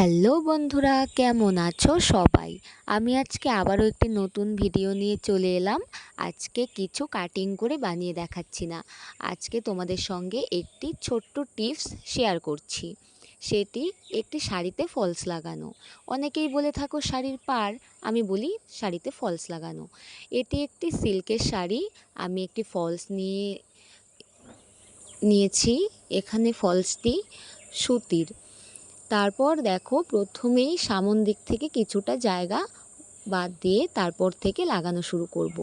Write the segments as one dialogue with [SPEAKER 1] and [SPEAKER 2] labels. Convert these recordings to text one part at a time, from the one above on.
[SPEAKER 1] Hello বন্ধুরা, কেমন আছো সবাই? আমি আজকে আবারও একটি নতুন ভিডিও নিয়ে চলে এলাম। আজকে কিছু কাটিং করে বানিয়ে দেখাচ্ছি না। আজকে তোমাদের সঙ্গে একটি ছোট্ট টিপস শেয়ার করছি। সেটি একটি শাড়িতে ফলস লাগানো। অনেকেই বলে থাকো শাড়ির পার আমি বলি শাড়িতে ফলস লাগানো। এটি একটি সিল্কের শাড়ি, আমি একটি ফলস নিয়ে, নিয়েছি। এখানে ফলসটি সুতির। তারপর দেখো প্রথমেই সামন দিক থেকে কিছুটা জায়গা বাদ দিয়ে তারপর থেকে লাগানো শুরু করব।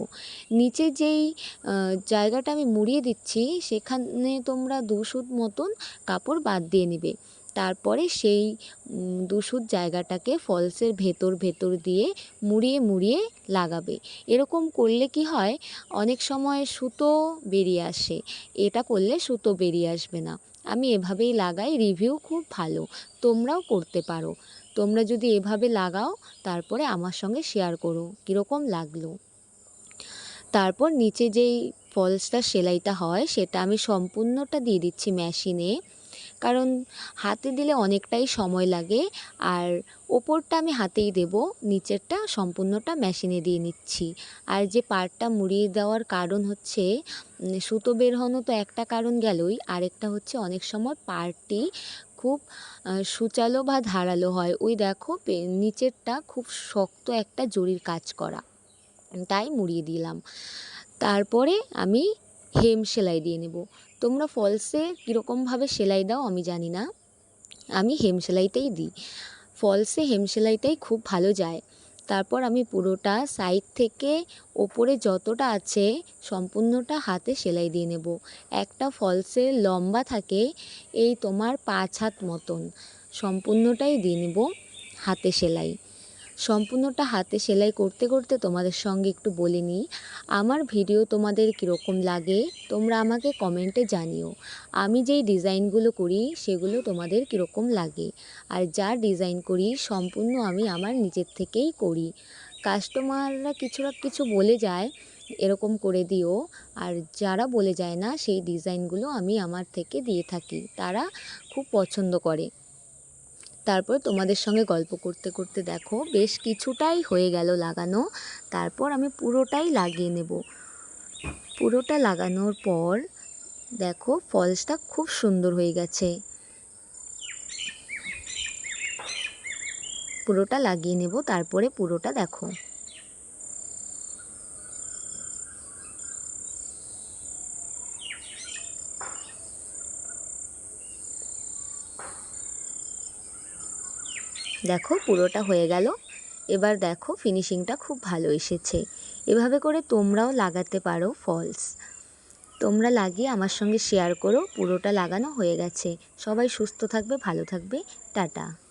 [SPEAKER 1] নিচে যেই জায়গাটা আমি মুড়িয়ে দিচ্ছি, সেখানে তোমরা দু সুত মতন কাপড় বাদ দিয়ে নেবে। তারপরে সেই দুসুত জায়গাটাকে ফলসের ভেতর ভেতর দিয়ে মুড়িয়ে মুড়িয়ে লাগাবে। এরকম করলে কি হয়, অনেক সময় সুতো বেরিয়ে আসে। এটা করলে সুতো বেরিয়ে আসবে না। আমি এভাবেই লাগাই রিভিউ খুব ভালো। তোমরাও করতে পারো। তোমরা যদি এভাবে লাগাও, তারপরে আমার সঙ্গে শেয়ার করো, কীরকম লাগল। তারপর নিচে যেই ফলসটা সেলাইটা হয়, সেটা আমি সম্পূর্ণটা দিয়ে দিচ্ছি মেশিনে কারণ হাতে দিলে অনেকটাই সময় লাগে। আর ওপরটা আমি হাতেই দেব, নিচেরটা সম্পূর্ণটা মেশিনে দিয়ে নিচ্ছি। আর যে পাড়টা মুড়িয়ে দেওয়ার কারণ হচ্ছে সুতো বের হনো তো একটা কারণ গেলই, আরেকটা হচ্ছে অনেক সময় পাড়টি খুব সুচালো বা ধারালো হয়। ওই দেখো নিচেরটা খুব শক্ত একটা জরির কাজ করা। তাই মুড়িয়ে দিলাম। তারপরে আমি হেম সেলাই দিয়ে নেব। তোমরা ফলসে কীরকমভাবে সেলাই দাও আমি জানি না। আমি হেম সেলাইটাই দিই। ফলসে হেম সেলাইটাই খুব ভালো যায়। তারপর আমি পুরোটা সাইড থেকে ওপরে যতটা আছে সম্পূর্ণটা হাতে সেলাই দিয়ে নেব। একটা ফলসের লম্বা থাকে এই তোমার পাঁচ হাত মতন। সম্পূর্ণটাই দিয়ে নেব হাতে সেলাই। সম্পূর্ণটা হাতে সেলাই করতে করতে তোমাদের সঙ্গে একটু বলে নিই। আমার ভিডিও তোমাদের কীরকম লাগে তোমরা আমাকে কমেন্টে জানিও। আমি যেই ডিজাইনগুলো করি সেগুলো তোমাদের কীরকম লাগে। আর যা ডিজাইন করি সম্পূর্ণ আমি আমার নিজের থেকেই করি। কাস্টমাররা কিছু না কিছু বলে যায়, এরকম করে দিও। আর যারা বলে যায় না, সেই ডিজাইনগুলো আমি আমার থেকে দিয়ে থাকি। তারা খুব পছন্দ করে। তারপর তোমাদের সঙ্গে গল্প করতে করতে দেখো, বেশ কিছুটাই হয়ে গেল লাগানো। তারপর আমি পুরোটাই লাগিয়ে নেব। পুরোটা লাগানোর পর দেখো, ফলসটা খুব সুন্দর হয়ে গেছে। পুরোটা লাগিয়ে নেব, তারপরে পুরোটা দেখো। দেখো পুরোটা হয়ে গেল। এবার দেখো ফিনিশিংটা খুব ভালো এসেছে। এভাবে করে তোমরাও লাগাতে পারো ফলস তোমরা লাগিয়ে আমার সঙ্গে শেয়ার করো, পুরোটা লাগানো হয়ে গেছে। সবাই সুস্থ থাকবে, ভালো থাকবে। টাটা।